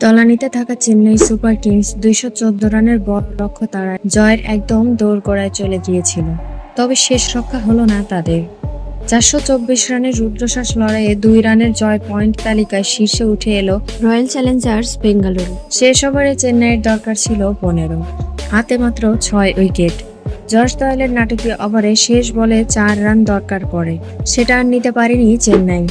তলানিতে থাকা Chennai super Kings দুইশো চোদ্দ রানের বড় লক্ষ্য তারা জয়ের একদম দৌড় গড়ায় চলে গিয়েছিল। তবে শেষ রক্ষা হলো না তাদের। চারশো চব্বিশ রানের রুদ্রশ্বাস লড়াইয়ে দুই রানের জয় পয়েন্ট তালিকায় শীর্ষে উঠে এলো রয়্যাল চ্যালেঞ্জার্স বেঙ্গালুরু। শেষ ওভারে চেন্নাইয়ের দরকার ছিল পনেরো। হাতে মাত্র ছয় উইকেট। জর্জ দয়ালের নাটকীয় ওভারে শেষ বলে চার রান দরকার পড়ে। সেটা আর নিতে পারেনি চেন্নাই।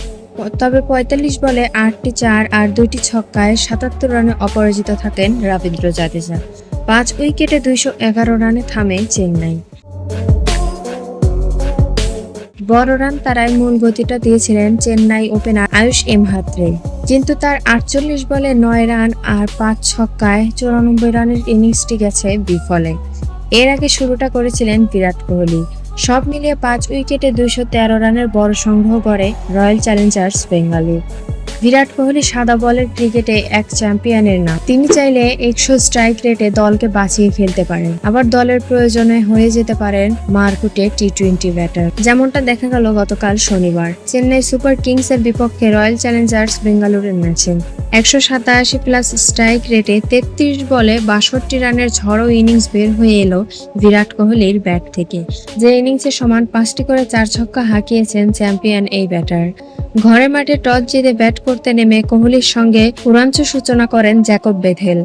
তবে পঁয়তাল্লিশ বলে আটটি চার আর দুইটি ছক্কায় সাতাত্তর রানে অপরাজিত থাকেন রবীন্দ্র জাদেজা। পাঁচ উইকেটে দুইশো এগারো রানে থামে চেন্নাই। বড় রান তারাই মূল গতিটা দিয়েছিলেন চেন্নাই ওপেনার আয়ুষ এম হাত্রে। কিন্তু তার আটচল্লিশ বলে নয় রান আর পাঁচ ছক্কায় চুরানব্বই রানের ইনিংসটি গেছে বিফলে। এর আগে শুরুটা করেছিলেন বিরাট কোহলি। সব মিলিয়ে পাঁচ উইকেটে দুইশো তেরো রানের বড় সংগ্রহ করে রয়্যাল চ্যালেঞ্জার্স বেঙ্গালুরু। বিরাট কোহলি সাদা বলের ক্রিকেটে এক চ্যাম্পিয়নের নাম। তিনি চাইলে একশো স্ট্রাইক রেটে দলকে বাঁচিয়ে ফেলতে পারেন। আবার দলের প্রয়োজনে হয়ে যেতে পারেন মারকুটে টি টোয়েন্টি ব্যাটার। যেমনটা দেখা গেল গতকাল শনিবার। চেন্নাই সুপার কিংস এর বিপক্ষে রয়্যাল চ্যালেঞ্জার্স বেঙ্গালুরুর ম্যাচে। একশো সাতাশি প্লাস স্ট্রাইক রেটে তেত্রিশ বলে বাষট্টি রানের ঝড়ো ইনিংস বের হয়ে এলো বিরাট কোহলির ব্যাট থেকে। যে ইনিংসে সমান পাঁচটি করে চার ছক্কা হাঁকিয়েছেন চ্যাম্পিয়ন এই ব্যাটার। ঘরে মাঠে টস জিতে ব্যাট করতে নেমে কোহলির সঙ্গে উড়াঞ্চ সূচনা করেন জ্যাকব বেথেল।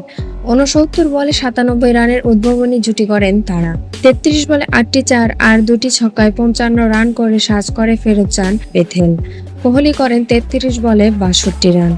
উনসত্তর বলে সাতানব্বই রানের উদ্ভাবনী জুটি করেন তারা। তেত্রিশ বলে আটটি চার আর দুটি ছক্কায় পঞ্চান্ন রান করে সাজ করে ফেরত চান বেথেল। কোহলি করেন তেত্রিশ বলে বাষট্টি রান।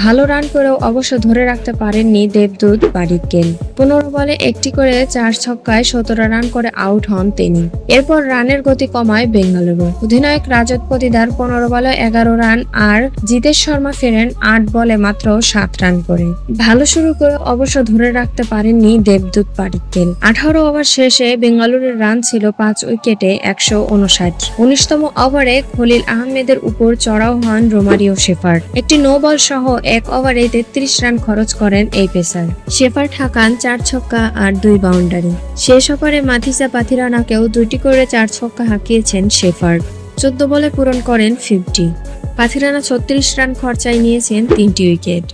ভালো রান করেও অবশ্য ধরে রাখতে পারেননি দেবদূত বারিককেল। পনেরো বলে একটি করে চার ছক্কায় সতেরো রান করে আউট হন তিনি। এরপর রানের গতি কমায় বেঙ্গালুরু। অধিনায়ক রাজত পতিদার পনেরো বলে এগারো রান আর জিতেশ শর্মা ফেরেন আট বলে মাত্র সাত রান করে। ভালো শুরু করে অবশ্য ধরে রাখতে পারেননি দেবদূত পারিক্কেল আঠারো ওভার শেষে বেঙ্গালুরুর রান ছিল পাঁচ উইকেটে একশো উনষাট। উনিশতম ওভারে খলিল আহমেদের উপর চড়াও হন রোমারিও শেফার একটি নো বল সহ এক ওভারে তেত্রিশ রান খরচ করেন এই পেসার। শেফার ঠাকান চার ছক্কা আর দুই বাউন্ডারি। শেষ ওভারে মাথিসা পাথিরানাকেও দুটি করে চার ছক্কা হাঁকিয়েছেন শেফার চোদ্দ বলে পূরণ করেন ফিফটি। পাথিরানা ছত্রিশ রান খরচায় নিয়েছেন তিনটি উইকেট।